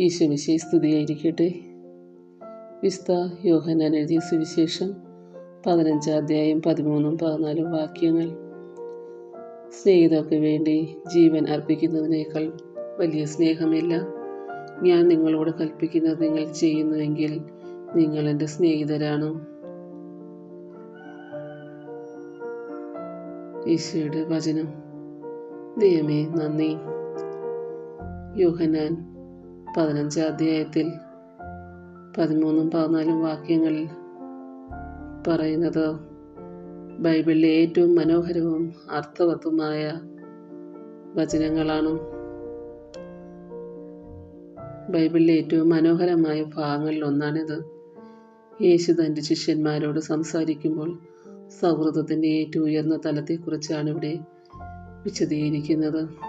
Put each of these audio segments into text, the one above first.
ഈശോമിശേ സ്തുതിയായിരിക്കട്ടെ. വിസ്ത യോഹനാൻ എഴുതിയ സുവിശേഷം പതിനഞ്ചാം അധ്യായം പതിമൂന്നും പതിനാലും വാക്യങ്ങൾ. സ്നേഹിതർക്ക് വേണ്ടി ജീവൻ അർപ്പിക്കുന്നതിനേക്കാൾ വലിയ സ്നേഹമില്ല. ഞാൻ നിങ്ങളോട് കൽപ്പിക്കുന്നത് നിങ്ങൾ ചെയ്യുന്നുവെങ്കിൽ നിങ്ങൾ എന്റെ സ്നേഹിതരാണ്. ഈശോയുടെ വചനം. ദയമേ നന്ദി. യോഹനാൻ പതിനഞ്ചാം അധ്യായത്തിൽ പതിമൂന്നും പതിനാലും വാക്യങ്ങളിൽ പറയുന്നത് ബൈബിളിലെ ഏറ്റവും മനോഹരവും അർത്ഥവത്തുമായ വചനങ്ങളാണ്. ബൈബിളിലെ ഏറ്റവും മനോഹരമായ ഭാഗങ്ങളിൽ ഒന്നാണിത്. യേശു തന്റെ ശിഷ്യന്മാരോട് സംസാരിക്കുമ്പോൾ സൗഹൃദത്തിന്റെ ഏറ്റവും ഉയർന്ന തലത്തെക്കുറിച്ചാണ് ഇവിടെ വിശദീകരിക്കുന്നത്.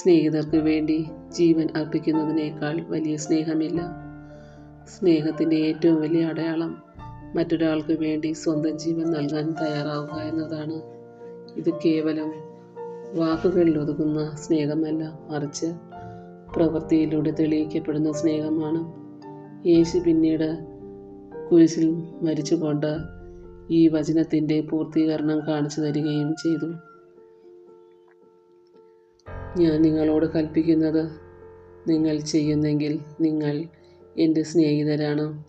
സ്നേഹിതർക്ക് വേണ്ടി ജീവൻ അർപ്പിക്കുന്നതിനേക്കാൾ വലിയ സ്നേഹമില്ല. സ്നേഹത്തിന്റെ ഏറ്റവും വലിയ അടയാളം മറ്റൊരാൾക്ക് വേണ്ടി സ്വന്തം ജീവൻ നൽകാൻ തയ്യാറാവുക എന്നതാണ്. ഇത് കേവലം വാക്കുകളിൽ ഒതുങ്ങുന്ന സ്നേഹമല്ല മറിച്ച് പ്രവൃത്തിയിലൂടെ തെളിയിക്കപ്പെടുന്ന സ്നേഹമാണ്. യേശു പിന്നീട് കുരിശിൽ മരിച്ചുകൊണ്ട് ഈ വചനത്തിന്റെ പൂർത്തീകരണം കാണിച്ചു തരികയും ചെയ്തു. ഞാൻ നിങ്ങളോട് കൽപ്പിക്കുന്നത് നിങ്ങൾ ചെയ്യുന്നെങ്കിൽ നിങ്ങൾ എന്റെ സ്നേഹിതരാണ്.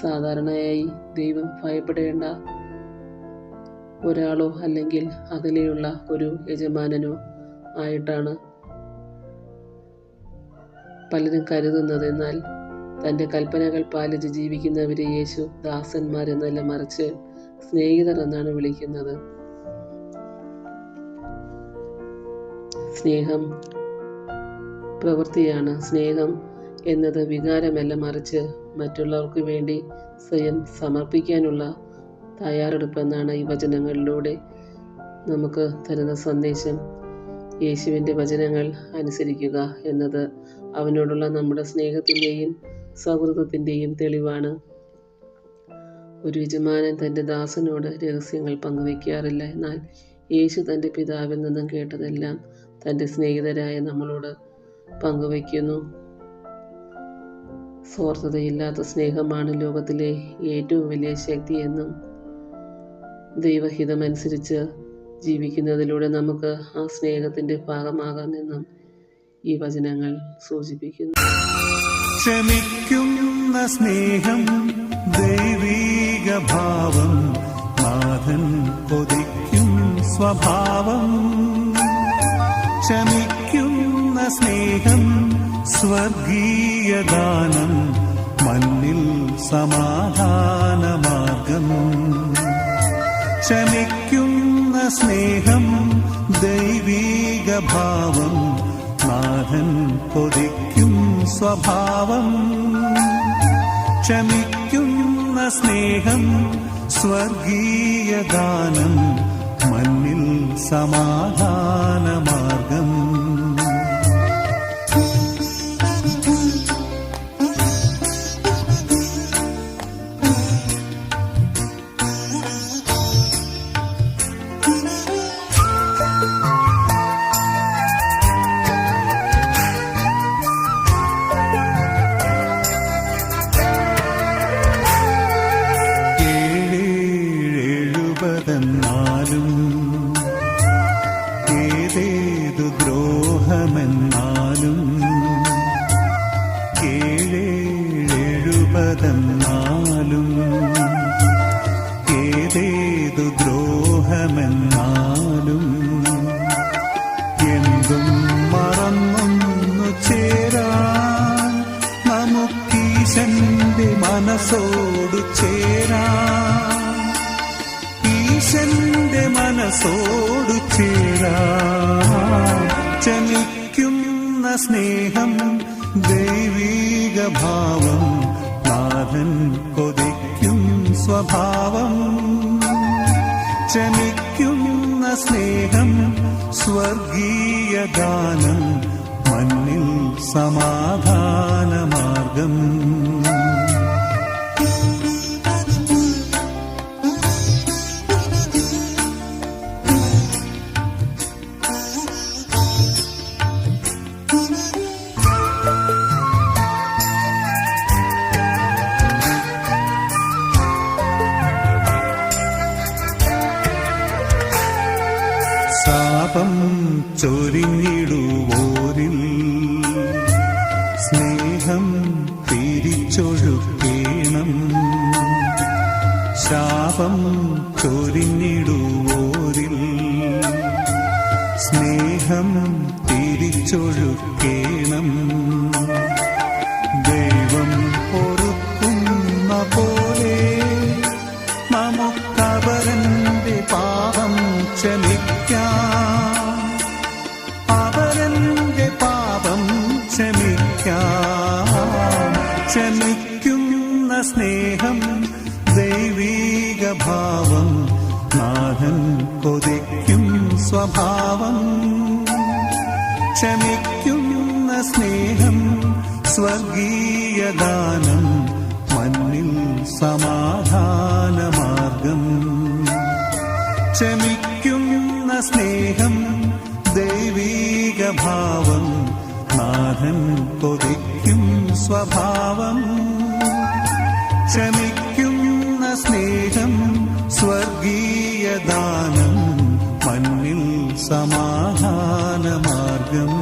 സാധാരണയായി ദൈവം ഭയപ്പെടേണ്ട ഒരാളോ അല്ലെങ്കിൽ അകലെയുള്ള ഒരു യജമാനനോ ആയിട്ടാണ് പലരും കരുതുന്നത്. എന്നാൽ തന്റെ കൽപ്പനകൾ പാലിച്ച് ജീവിക്കുന്നവരെ യേശു ദാസന്മാരെന്നല്ല മറിച്ച് സ്നേഹിതർ എന്നാണ് വിളിക്കുന്നത്. സ്നേഹം പ്രവൃത്തിയാണ്. സ്നേഹം എന്നത് വികാരമല്ല മറിച്ച് മറ്റുള്ളവർക്ക് വേണ്ടി സ്വയം സമർപ്പിക്കാനുള്ള തയ്യാറെടുപ്പെന്നാണ് ഈ വചനങ്ങളിലൂടെ നമുക്ക് തരുന്ന സന്ദേശം. യേശുവിന്റെ വചനങ്ങൾ അനുസരിക്കുക എന്നത് അവനോടുള്ള നമ്മുടെ സ്നേഹത്തിന്റെയും സൗഹൃദത്തിന്റെയും തെളിവാണ്. ഒരു യജമാനൻ തന്റെ ദാസനോട് രഹസ്യങ്ങൾ പങ്കുവെക്കാറില്ല. എന്നാൽ യേശു തന്റെ പിതാവിൽ നിന്നും കേട്ടതെല്ലാം തന്റെ സ്നേഹിതരായ നമ്മളോട് പങ്കുവയ്ക്കുന്നു. സ്വാർത്ഥതയില്ലാത്ത സ്നേഹമാണ് ലോകത്തിലെ ഏറ്റവും വലിയ ശക്തിയെന്നും ദൈവഹിതമനുസരിച്ച് ജീവിക്കുന്നതിലൂടെ നമുക്ക് ആ സ്നേഹത്തിന്റെ ഭാഗമാകാമെന്നും ഈ വചനങ്ങൾ സൂചിപ്പിക്കുന്നു. ക്ഷമിക്കുന്ന സ്നേഹം ദൈവീക ഭാവം നാഥൻ കൊതിക്കും സ്വഭാവം. ക്ഷമിക്കുന്ന സ്നേഹം സ്വർഗീയ ദാനം മണ്ണിൽ സമാധാനമാർഗം. ക്ഷമിക്കുന്ന സ്നേഹം ദൈവീക ഭാവം നാഥൻ കൊതിക്കും സ്വഭാവം. ക്ഷമിക്കുന്ന സ്നേഹം സ്വർഗീയ ദാനം മണ്ണിൽ സമാധാനമാർഗം ഏഴെഴുപതെന്നാലും ഏതേതു ദ്രോഹമെന്നാലും ഏഴെഴുപതെന്നാലും ഏതേതു ദ്രോഹമെന്നാലും എന്തും മറന്നൊന്നു ചേരാൻ നമുക്കീശന്റെ മനസ്സോടു ചേരാ ഈശന്റെ മനസ്സോടു ചലിക്കുന്ന സ്നേഹം ദൈവീക ഭാവം നാഥൻ കൊതിക്കും സ്വഭാവം. ചലിക്കുന്ന സ്നേഹം സ്വർഗീയ ദാനം മണ്ണിൽ സമാധാനമാർഗം താപം ചൊരിഞ്ഞിടുവോരിൽ സ്നേഹം തിരിച്ചൊഴുക്കേണം ശാപം ചൊരിഞ്ഞി തിരിച്ചൊഴുക്കേണം ദൈവം പൊറുക്കുന്ന പോലെ നമുക്കവരന്റെ പാപം ക്ഷമിക്കാം. അവരന്റെ പാപം ക്ഷമിക്കാം. ക്ഷമിക്കുന്ന സ്നേഹം ദൈവീക ഭാവം നാഥൻ കൊതിക്കും സ്വഭാവം. ക്ഷമിക്കുന്ന സ്നേഹം സ്വർഗീയദാനം മണ്ണിൽ സമാധാനമാർഗം. ക്ഷമിക്കുന്ന സ്നേഹം ദൈവീക ഭാവം നാഥൻ കൊതിക്കും സ്വഭാവം. ക്ഷമിക്കുന്ന സ്നേഹം സ്വർഗീയദാനം മണ്ണിൽ സമാധാനമാർഗം